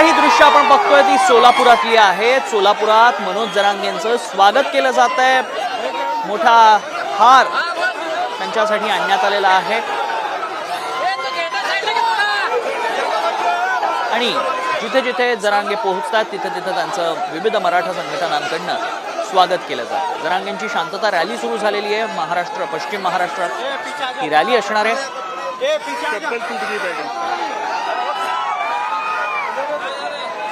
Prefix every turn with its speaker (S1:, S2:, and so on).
S1: दृश्य आपण बघतोय ती सोलापुरातली आहे. सोलापुरात मनोज जरांगेंचं स्वागत केलं जात आहे मोठा हार त्यांच्यासाठी आणण्यात आलेला आहे. आणि जिथे जिथे जरांगे पोहोचतात तिथे तिथे त्यांचं विविध मराठा संघटनांकडनं स्वागत केलं जातं. जरांगेंची शांतता रॅली सुरू झालेली आहे. महाराष्ट्र पश्चिम महाराष्ट्रात ही रॅली असणार आहे.